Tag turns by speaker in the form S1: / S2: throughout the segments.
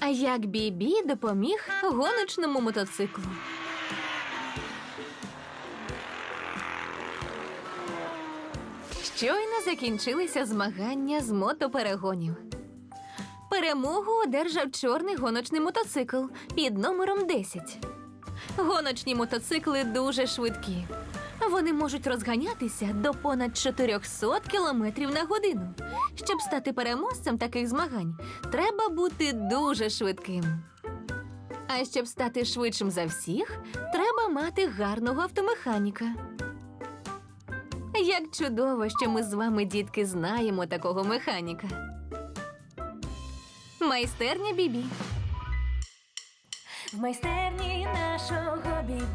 S1: А як Бібі допоміг гоночному мотоциклу. Щойно закінчилися змагання з мотоперегонів. Перемогу одержав чорний гоночний мотоцикл під номером 10. Гоночні мотоцикли дуже швидкі. Вони можуть розганятися до понад 400 км на годину. Щоб стати переможцем таких змагань, треба бути дуже швидким. А щоб стати швидшим за всіх, треба мати гарного автомеханіка. Як чудово, що ми з вами, дітки, знаємо такого механіка. Майстерня Бібі.
S2: В майстерні нашого бібі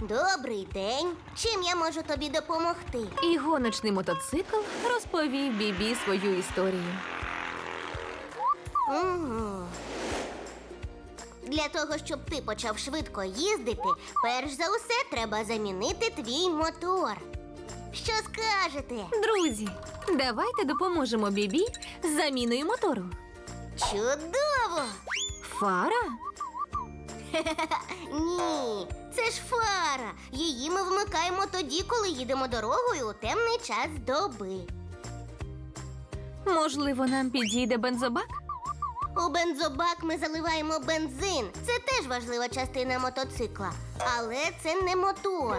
S3: Добрий день. Чим я можу тобі допомогти?
S1: І гоночний мотоцикл розповів Бібі свою історію.
S3: Угу. Для того, щоб ти почав швидко їздити, перш за усе треба замінити твій мотор. Що скажете?
S1: Друзі, давайте допоможемо Бібі з заміною мотору.
S3: Чудово!
S1: Фара?
S3: Ні, це ж фара. Її ми вмикаємо тоді, коли їдемо дорогою у темний час доби.
S1: Можливо, нам підійде бензобак?
S3: У бензобак ми заливаємо бензин. Це теж важлива частина мотоцикла. Але це не мотор.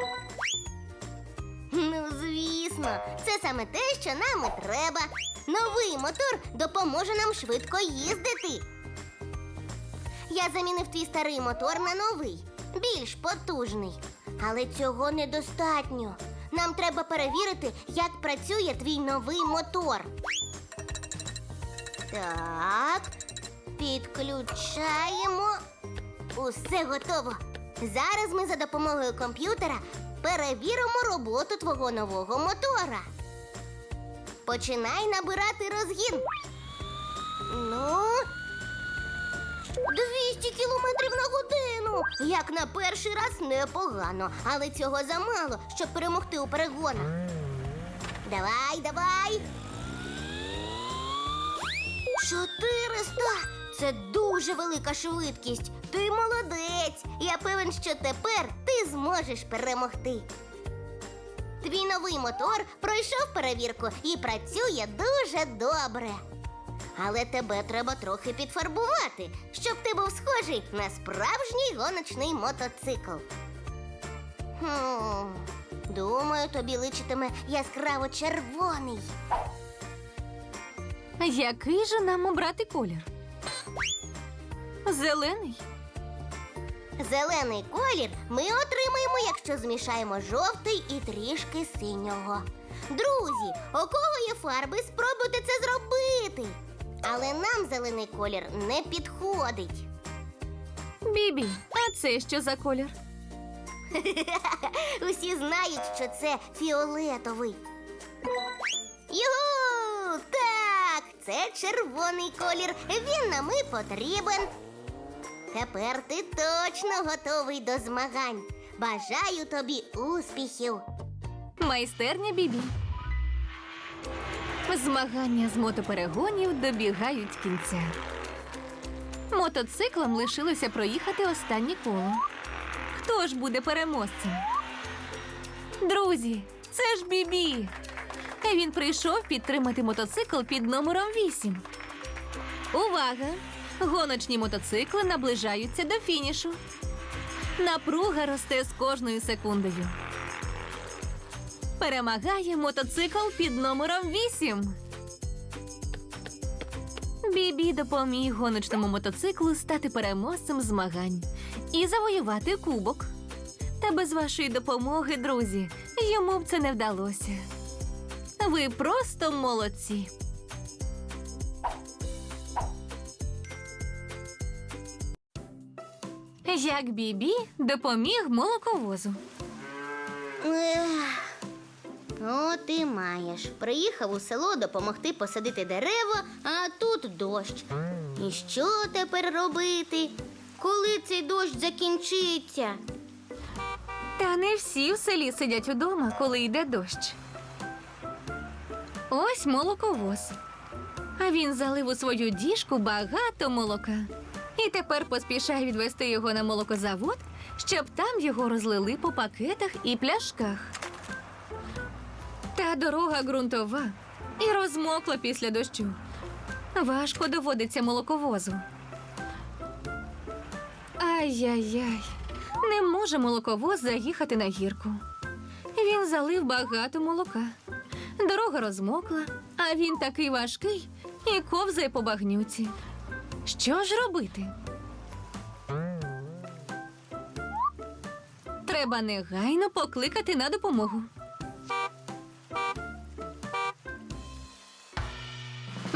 S3: Ну, звісно, це саме те, що нам і треба. Новий мотор допоможе нам швидко їздити. Я замінив твій старий мотор на новий, більш потужний. Але цього недостатньо. Нам треба перевірити, як працює твій новий мотор. Так, підключаємо. Усе готово. Зараз ми за допомогою комп'ютера перевіримо роботу твого нового мотора. Починай набирати розгін. Ну. 200 кілометрів на годину. Як на перший раз непогано, але цього замало, щоб перемогти у перегонах. Давай, давай. 400! Це дуже велика швидкість. Ти молодець. Я певен, що тепер ти зможеш перемогти. Твій новий мотор пройшов перевірку і працює дуже добре. Але тебе треба трохи підфарбувати, щоб ти був схожий на справжній гоночний мотоцикл. Хм, думаю, тобі личитиме яскраво червоний.
S1: Який же нам обрати колір? Зелений?
S3: Зелений колір ми отримаємо, якщо змішаємо жовтий і трішки синього. Друзі, у кого є фарби, спробуйте це зробити. Але нам зелений колір не підходить.
S1: Бібі, а це що за колір?
S3: Усі знають, що це фіолетовий. Югу! Так, це червоний колір. Він нам і потрібен. Тепер ти точно готовий до змагань. Бажаю тобі успіхів.
S1: Майстерня Бібі. Змагання з мотоперегонів добігають кінця. Мотоциклам лишилося проїхати останнє коло. Хто ж буде переможцем? Друзі, це ж Бібі. Він прийшов підтримати мотоцикл під номером 8. Увага! Гоночні мотоцикли наближаються до фінішу. Напруга росте з кожною секундою. Перемагає мотоцикл під номером 8. Бібі допоміг гоночному мотоциклу стати переможцем змагань і завоювати кубок. Та без вашої допомоги, друзі, йому б це не вдалося. Ви просто молодці. Як Бібі допоміг молоковозу.
S3: От і маєш. Приїхав у село допомогти посадити дерева, а тут дощ. І що тепер робити? Коли цей дощ закінчиться?
S1: Та не всі в селі сидять удома, коли йде дощ. Ось молоковоз. А він залив у свою діжку багато молока. І тепер поспішає відвести його на молокозавод, щоб там його розлили по пакетах і пляшках. Та дорога ґрунтова і розмокла після дощу. Важко доводиться молоковозу. Ай-яй-яй, не може молоковоз заїхати на гірку. Він залив багато молока. Дорога розмокла, а він такий важкий і ковзає по багнюці. Що ж робити? Треба негайно покликати на допомогу.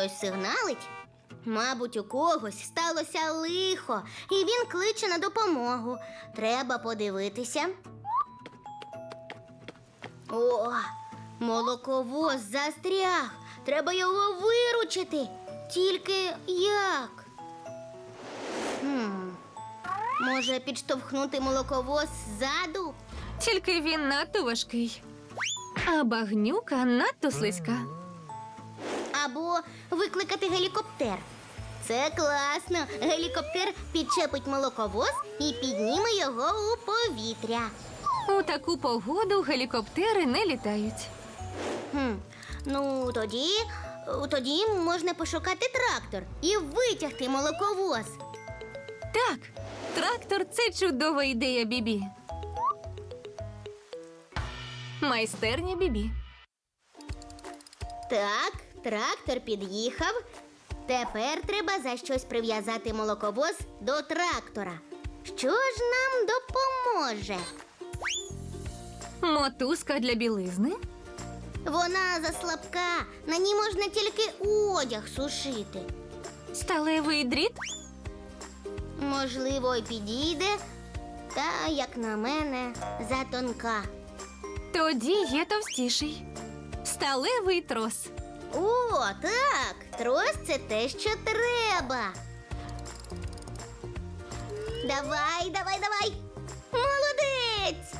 S3: Хтось сигналить? Мабуть, у когось сталося лихо, і він кличе на допомогу. Треба подивитися. О, молоковоз застряг. Треба його виручити. Тільки як? Хм. Може, підштовхнути молоковоз ззаду?
S1: Тільки він надто важкий. А багнюка надто слизька.
S3: Або викликати гелікоптер. Це класно. Гелікоптер підчепить молоковоз і підніме його у повітря.
S1: У таку погоду гелікоптери не літають.
S3: Хм. Ну, тоді, тоді можна пошукати трактор і витягти молоковоз.
S1: Так, трактор це чудова ідея Бібі. Майстерня Бібі.
S3: Так, трактор під'їхав. Тепер треба за щось прив'язати молоковоз до трактора. Що ж нам допоможе?
S1: Мотузка для білизни.
S3: Вона заслабка, на ній можна тільки одяг сушити.
S1: Сталевий дріт.
S3: Можливо, й підійде, та, як на мене, затонка.
S1: Тоді є товстіший. Сталевий трос.
S3: О, так, трос це те, що треба. Давай, давай, давай. Молодець.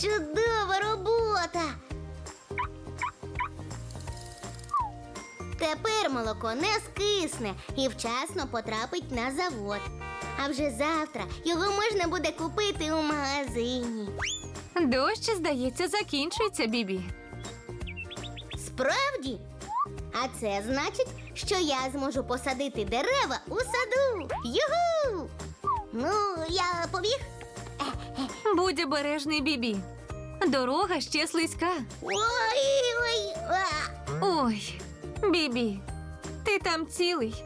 S3: Чудова робота. Тепер молоко не скисне і вчасно потрапить на завод. А вже завтра його можна буде купити у магазині.
S1: Дощ, здається, закінчується, Бібі.
S3: Справді? А це значить, що я зможу посадити дерева у саду. Югу! Ну, я побіг.
S1: Будь обережний, Бібі. Дорога ще слизька.
S3: Ой, ой.
S1: Ой, Бібі, ти там цілий.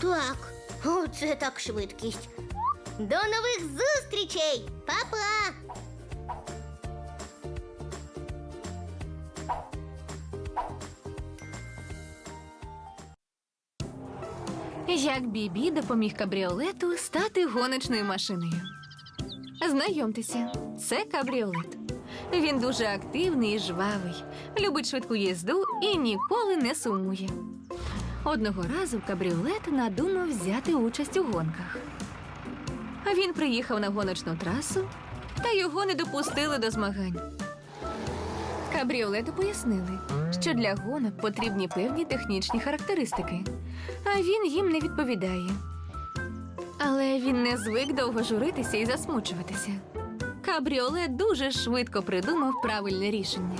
S3: Так, оце так швидкість. До нових зустрічей! Па-па!
S1: Як Бібі допоміг кабріолету стати гоночною машиною. Знайомтеся, це кабріолет. Він дуже активний і жвавий, любить швидку їзду і ніколи не сумує. Одного разу кабріолет надумав взяти участь у гонках. Він приїхав на гоночну трасу, та його не допустили до змагань. Кабріолету пояснили, що для гонок потрібні певні технічні характеристики, а він їм не відповідає. Але він не звик довго журитися і засмучуватися. Кабріолет дуже швидко придумав правильне рішення.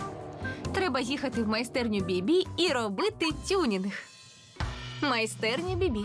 S1: Треба їхати в майстерню Бібі і робити тюнінг. Майстерня Бібі.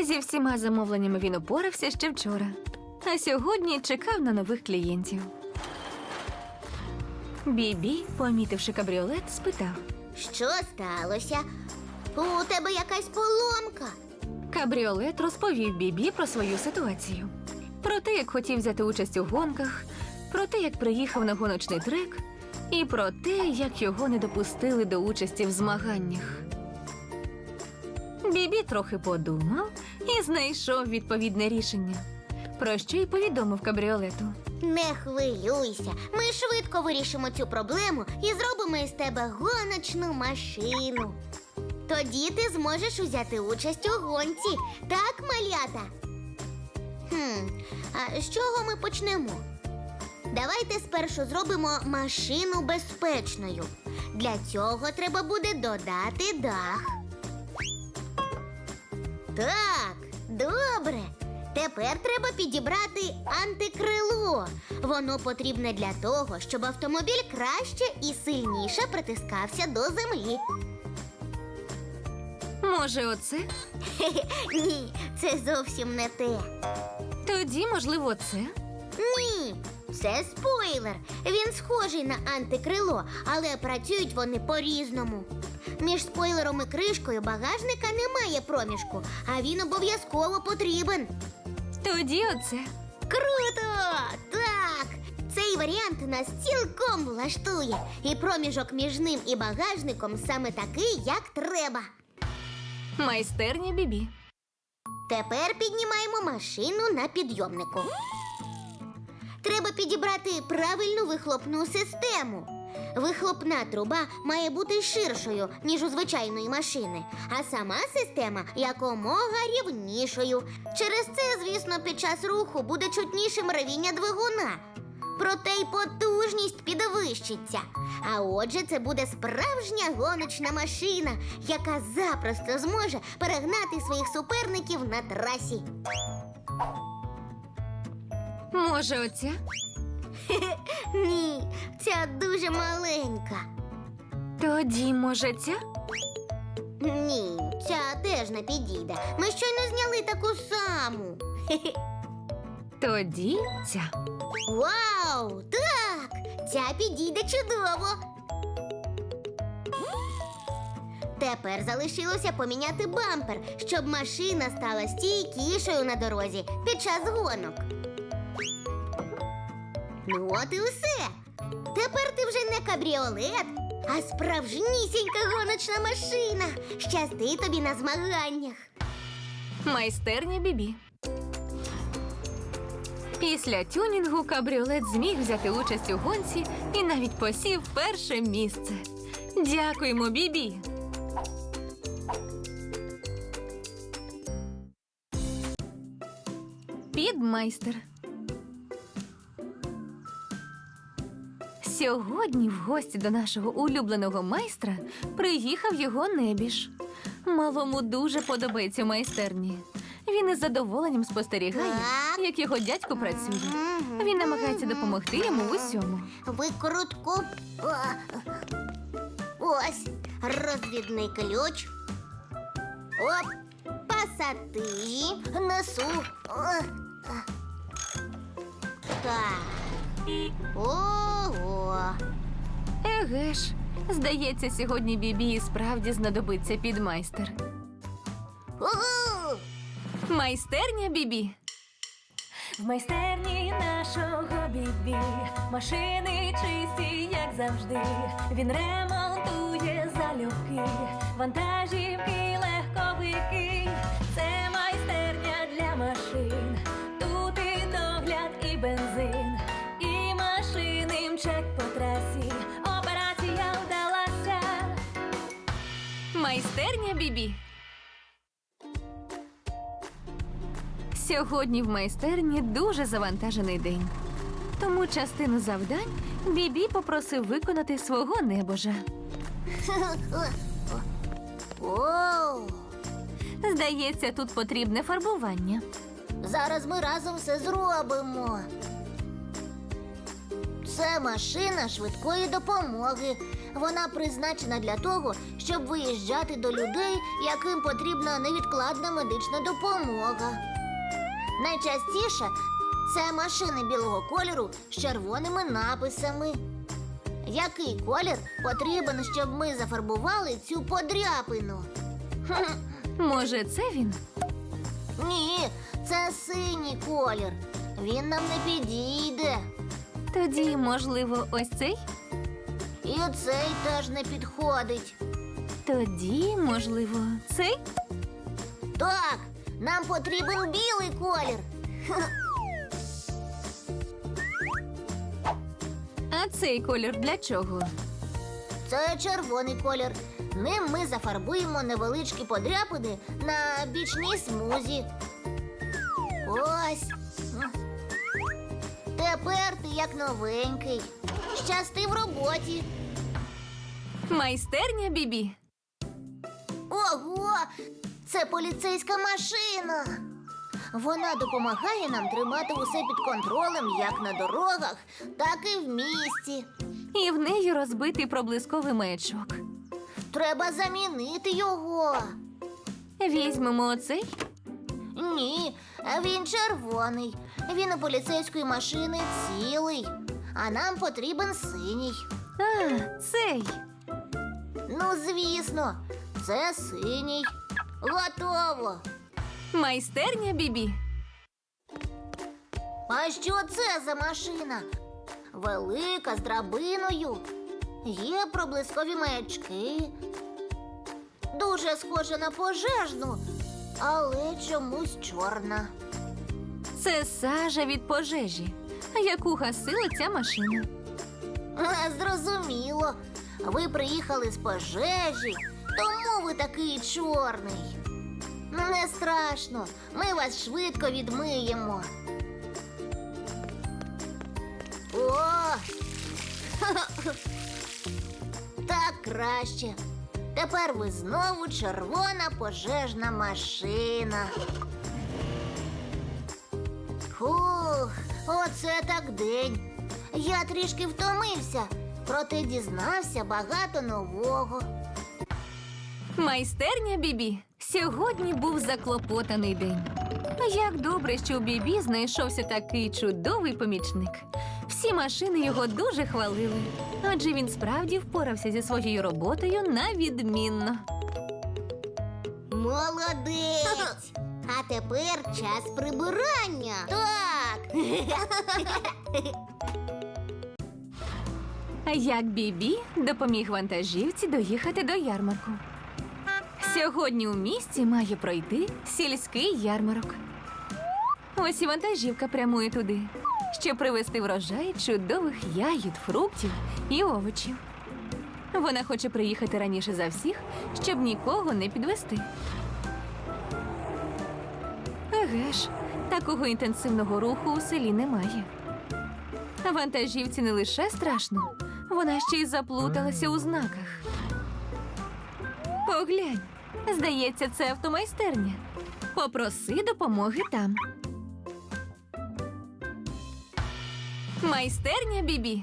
S1: Зі всіма замовленнями він упорався ще вчора, а сьогодні чекав на нових клієнтів. Бібі, помітивши кабріолет, спитав.
S3: Що сталося? У тебе якась поломка.
S1: Кабріолет розповів Бібі про свою ситуацію. Про те, як хотів взяти участь у гонках, про те, як приїхав на гоночний трек, і про те, як його не допустили до участі в змаганнях. Бібі трохи подумав і знайшов відповідне рішення, про що й повідомив кабріолету.
S3: Не хвилюйся, ми швидко вирішимо цю проблему і зробимо із тебе гоночну машину. Тоді ти зможеш узяти участь у гонці, так, малята? Хм, а з чого ми почнемо? Давайте спершу зробимо машину безпечною. Для цього треба буде додати дах. Так, добре. Тепер треба підібрати антикрило. Воно потрібне для того, щоб автомобіль краще і сильніше притискався до землі.
S1: Може, оце?
S3: Ні, це зовсім не те.
S1: Тоді, можливо, це?
S3: Ні, це спойлер. Він схожий на антикрило, але працюють вони по-різному. Між спойлером і кришкою багажника немає проміжку, а він обов'язково потрібен.
S1: Тоді оце.
S3: Круто! Так! Цей варіант нас цілком влаштує, і проміжок між ним і багажником саме такий, як треба.
S1: Майстерня Бібі.
S3: Тепер піднімаємо машину на підйомнику. Треба підібрати правильну вихлопну систему. Вихлопна труба має бути ширшою, ніж у звичайної машини, а сама система якомога рівнішою. Через це, звісно, під час руху буде чутнішим ревіння двигуна. Проте й потужність підвищиться. А отже, це буде справжня гоночна машина, яка запросто зможе перегнати своїх суперників на трасі.
S1: Може, оця?
S3: Ні, ця дуже маленька.
S1: Тоді, може, ця?
S3: Ні, ця теж не підійде. Ми щойно зняли таку саму.
S1: Тоді ця.
S3: Вау! Так! Ця підійде чудово. Тепер залишилося поміняти бампер, щоб машина стала стійкішою на дорозі під час гонок. Ну от і все. Тепер ти вже не кабріолет, а справжнісінька гоночна машина. Щасти тобі на змаганнях.
S1: Майстерня Бібі. Після тюнінгу кабріолет зміг взяти участь у гонці і навіть посів перше місце. Дякуємо, Бібі. Підмайстер. Сьогодні в гості до нашого улюбленого майстра приїхав його небіж. Малому дуже подобається майстерні. Він із задоволенням спостерігає, як його дядько працює. Він намагається допомогти йому в усьому.
S3: Викрутку. Ось розвідний ключ. Оп, пасати. Несу. О, Так. Ого.
S1: Еге ж, здається, сьогодні Бібі і справді знадобиться підмайстер.
S3: Ого.
S1: Майстерня Бібі.
S2: В майстерні нашого бібі машини чисті, як завжди. Він ремонтує залюбки, вантажівки, легковики. Це майстерня для машин.
S1: Бібі. Сьогодні в майстерні дуже завантажений день. Тому частину завдань Бібі попросив виконати свого небожа. Здається, тут потрібне фарбування.
S4: Зараз ми разом все зробимо. Це машина швидкої допомоги. Вона призначена для того, щоб виїжджати до людей, яким потрібна невідкладна медична допомога. Найчастіше це машини білого кольору з червоними написами. Який колір потрібен, щоб ми зафарбували цю подряпину?
S1: Може, це він?
S4: Ні, це синій колір. Він нам не підійде.
S1: Тоді, можливо, ось цей?
S4: І цей теж не підходить.
S1: Тоді, можливо, цей?
S4: Так, нам потрібен білий колір.
S1: А цей колір для чого?
S4: Це червоний колір. Ним ми зафарбуємо невеличкі подряпини на бічній смузі. Ось. Тепер ти як новенький. Щасти в роботі.
S1: Майстерня Бібі.
S4: Ого! Це поліцейська машина. Вона допомагає нам тримати усе під контролем як на дорогах, так і в місті.
S1: І в неї розбитий проблисковий маячок.
S4: Треба замінити його.
S1: Візьмемо оцей.
S4: Ні, він червоний. Він у поліцейської машини цілий, а нам потрібен синій.
S1: А, цей.
S4: Ну, звісно, це синій. Готово.
S1: Майстерня Бібі.
S4: А що це за машина? Велика з драбиною. Є проблискові маячки. Дуже схожа на пожежну, але чомусь чорна.
S1: Це сажа від пожежі, яку гасила ця машина.
S4: Зрозуміло. Ви приїхали з пожежі, тому ви такий чорний. Не страшно, ми вас швидко відмиємо. О! Так краще. Тепер ви знову червона пожежна машина. Фух, оце так день. Я трішки втомився, проте дізнався багато нового.
S1: Майстерня Бібі. Сьогодні був заклопотаний день. Як добре, що у Бібі знайшовся такий чудовий помічник. Всі машини його дуже хвалили, адже він справді впорався зі своєю роботою на відмінно.
S4: Молодець! А тепер час прибирання. Так.
S1: Як Бібі допоміг вантажівці доїхати до ярмарку. Сьогодні у місті має пройти сільський ярмарок. Ось і вантажівка прямує туди, щоб привезти врожай чудових ягід, фруктів і овочів. Вона хоче приїхати раніше за всіх, щоб нікого не підвести. Еге ж, такого інтенсивного руху у селі немає. Вантажівці не лише страшно, вона ще й заплуталася у знаках. Поглянь, здається, це автомайстерня. Попроси допомоги там. Майстерня Бібі.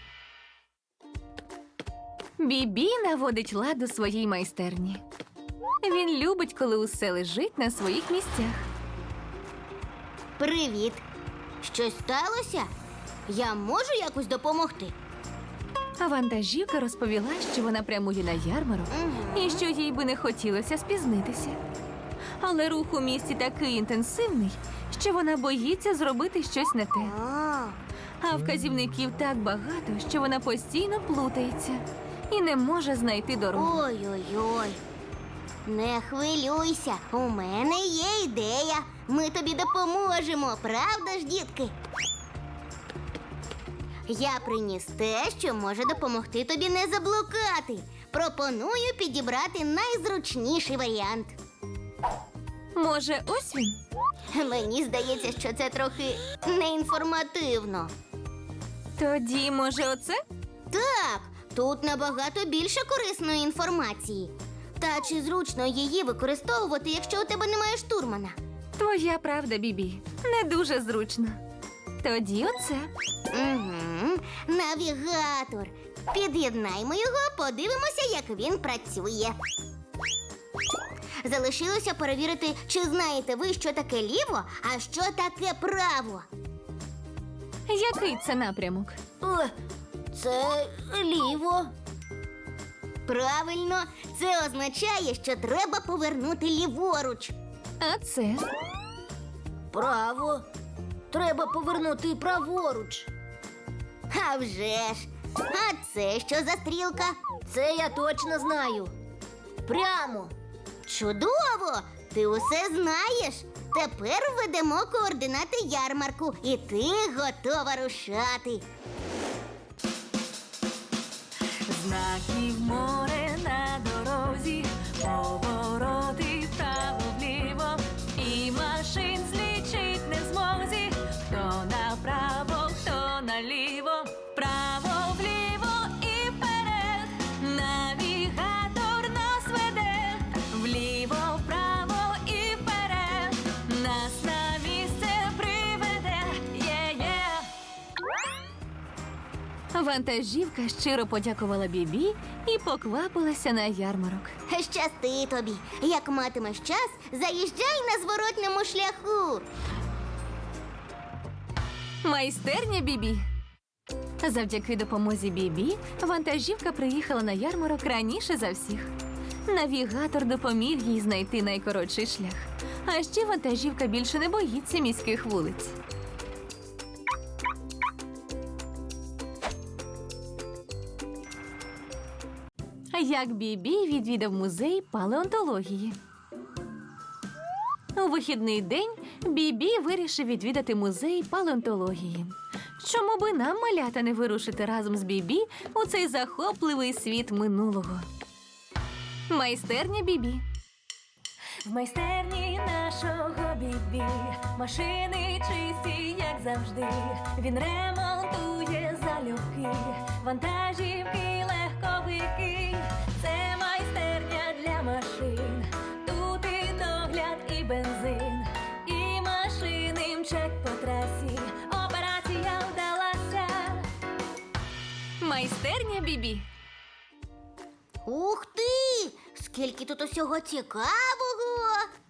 S1: Бібі наводить лад у своїй майстерні. Він любить, коли усе лежить на своїх місцях.
S4: Привіт. Щось сталося? Я можу якось допомогти?
S1: А вантажівка розповіла, що вона прямує на ярмарок і що їй би не хотілося спізнитися. Але рух у місті такий інтенсивний, що вона боїться зробити щось не те.
S4: А,
S1: вказівників так багато, що вона постійно плутається і не може знайти дорогу.
S3: Ой-ой-ой. Не хвилюйся, у мене є ідея. Ми тобі допоможемо, правда ж, дітки? Я приніс те, що може допомогти тобі не заблукати. Пропоную підібрати найзручніший варіант.
S1: Може, ось він?
S3: Мені здається, що це трохи неінформативно.
S1: Тоді, може, оце?
S3: Так, тут набагато більше корисної інформації. Та чи зручно її використовувати, якщо у тебе немає штурмана?
S1: Твоя правда, Бібі. Не дуже зручно. Тоді оце.
S3: Угу. Навігатор. Під'єднаймо його, подивимося, як він працює. Залишилося перевірити, чи знаєте ви, що таке ліво, а що таке право.
S1: Який це напрямок?
S3: Це ліво. Правильно, це означає, що треба повернути ліворуч.
S1: А це?
S3: Право. Треба повернути праворуч. А вже ж. А це що за стрілка? Це я точно знаю. Прямо. Чудово! Ти усе знаєш. Тепер введемо координати ярмарку, і ти готова рушати.
S2: Знаків море на дорозі,
S1: Вантажівка щиро подякувала Бібі і поквапилася на ярмарок.
S3: Щасти тобі. Як матимеш час, заїжджай на зворотньому шляху.
S1: Майстерня Бібі. Завдяки допомозі Бібі вантажівка приїхала на ярмарок раніше за всіх. Навігатор допоміг їй знайти найкоротший шлях. А ще вантажівка більше не боїться міських вулиць. Як Бібі відвідав музей палеонтології. У вихідний день Бібі вирішив відвідати музей палеонтології. Чому би нам, малята, не вирушити разом з Бібі у цей захопливий світ минулого? Майстерня Бібі.
S2: В майстерні нашого бібі машини чисті, як завжди. Він ремонтує залюбки, вантажівки, легковики. Для машин. Тут і догляд, і бензин, і машини мчать по трасі. Операція вдалася.
S1: Майстерня Бібі.
S3: Ух ти! Скільки тут усього цікавого!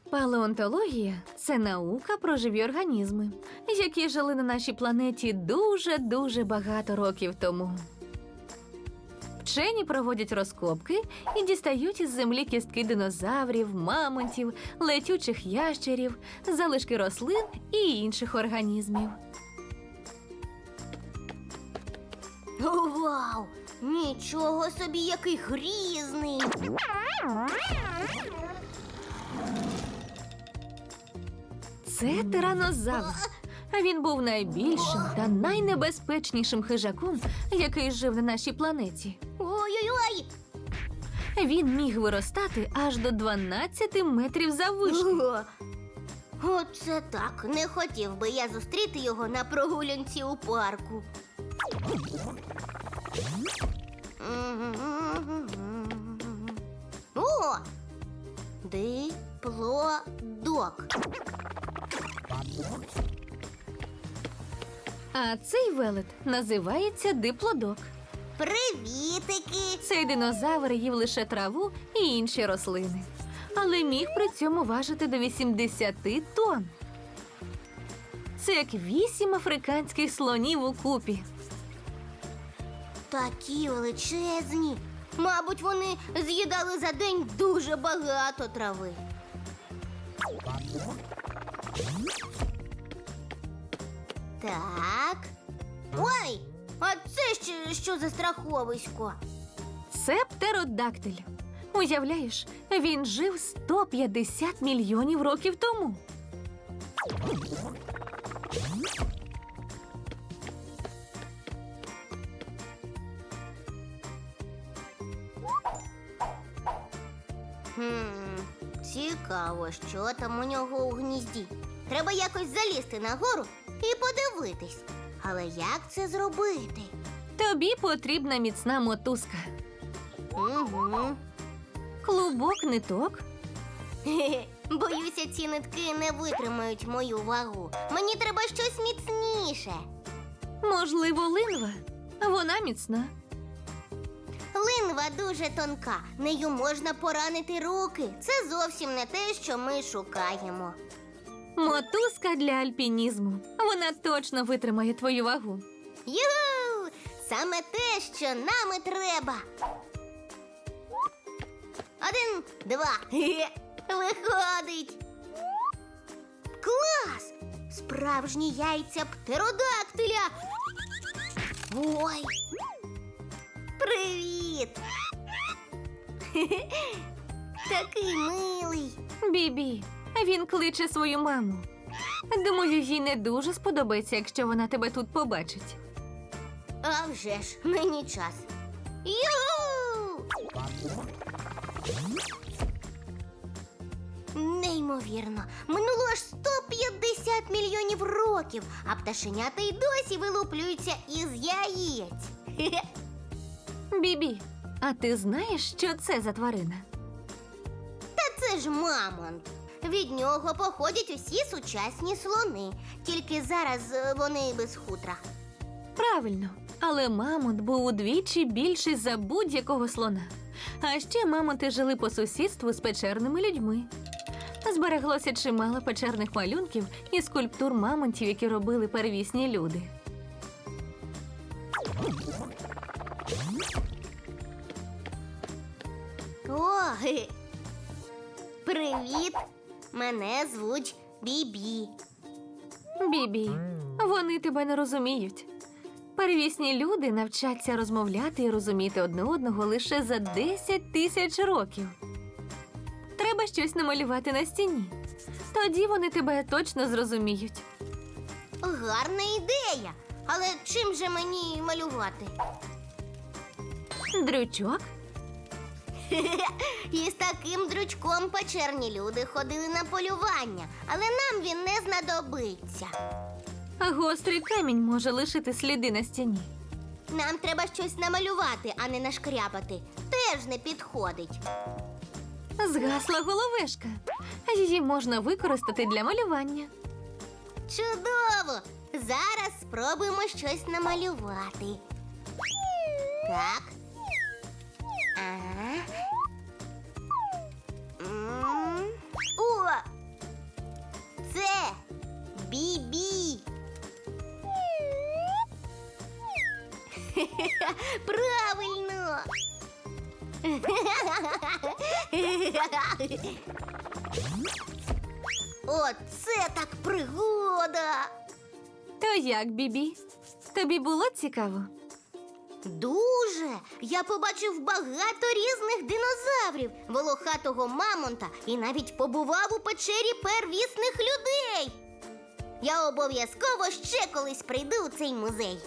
S1: Палеонтологія це наука про живі організми, які жили на нашій планеті дуже-дуже багато років тому. Вчені проводять розкопки і дістають із землі кістки динозаврів, мамонтів, летючих ящерів, залишки рослин і інших організмів.
S3: Вау! Нічого собі, який грізний!
S1: Це тиранозавр. Він був найбільшим та найнебезпечнішим хижаком, який жив на нашій планеті.
S3: Ой-ой-ой!
S1: Він міг виростати аж до 12 метрів заввишки.
S3: О, Оце так. Не хотів би я зустріти його на прогулянці у парку. О! Диплодок.
S1: А цей велет називається диплодок.
S3: Привітики!
S1: Цей динозавр їв лише траву і інші рослини, але міг при цьому важити до 80 тонн. Це як вісім африканських слонів у купі.
S3: Такі величезні. Мабуть, вони з'їдали за день дуже багато трави. Так. Ой, а це ще що за страховисько?
S1: Це птеродактиль. Уявляєш, він жив 150 мільйонів років тому.
S3: Хм, цікаво, що там у нього у гнізді. Треба якось залізти нагору і подивитись. Але як це зробити?
S1: Тобі потрібна міцна мотузка.
S3: Угу.
S1: Клубок ниток.
S3: Хе-хе. Боюся, ці нитки не витримають мою вагу. Мені треба щось міцніше.
S1: Можливо, линва. Вона міцна.
S3: Линва дуже тонка, нею можна поранити руки. Це зовсім не те, що ми шукаємо.
S1: Мотузка для альпінізму. Вона точно витримає твою вагу.
S3: Юху! Саме те, що нам і треба. Один, два. Хе-хе. Виходить. Клас! Справжні яйця птеродактиля. Ой. Привіт. Хе-хе. Такий милий.
S1: Бібі, він кличе свою маму. Думаю, їй не дуже сподобається, якщо вона тебе тут побачить.
S3: А вже ж, мені час. Юху! Неймовірно, минуло аж 150 мільйонів років, а пташенята й досі вилуплюються із яєць. Хе-хе.
S1: Бібі, а ти знаєш, що це за тварина?
S3: Та це ж мамонт. Від нього походять усі сучасні слони, тільки зараз е, вони без хутра.
S1: Правильно, але мамонт був удвічі більший за будь-якого слона. А ще мамонти жили по сусідству з печерними людьми. Збереглося чимало печерних малюнків і скульптур мамонтів, які робили первісні люди.
S3: О, привіт! Мене звуть Бібі.
S1: Бібі, вони тебе не розуміють. Первісні люди навчаться розмовляти і розуміти одне одного лише за 10 тисяч років. Треба щось намалювати на стіні. Тоді вони тебе точно зрозуміють.
S3: Гарна ідея. Але чим же мені малювати?
S1: Дрючок,
S3: І з таким дрючком печерні люди ходили на полювання, але нам він не знадобиться.
S1: а гострий камінь може лишити сліди на стіні.
S3: Нам треба щось намалювати, а не нашкрябати. Теж не підходить.
S1: Згасла головешка. Її можна використати для малювання.
S3: Чудово! Зараз спробуємо щось намалювати. Так. М. О! Це бібі. Правильно. Оце так пригода.
S1: То як, Бібі? Тобі було цікаво?
S3: Дуже. Я побачив багато різних динозаврів, волохатого мамонта і навіть побував у печері первісних людей. Я обов'язково ще колись прийду у цей музей.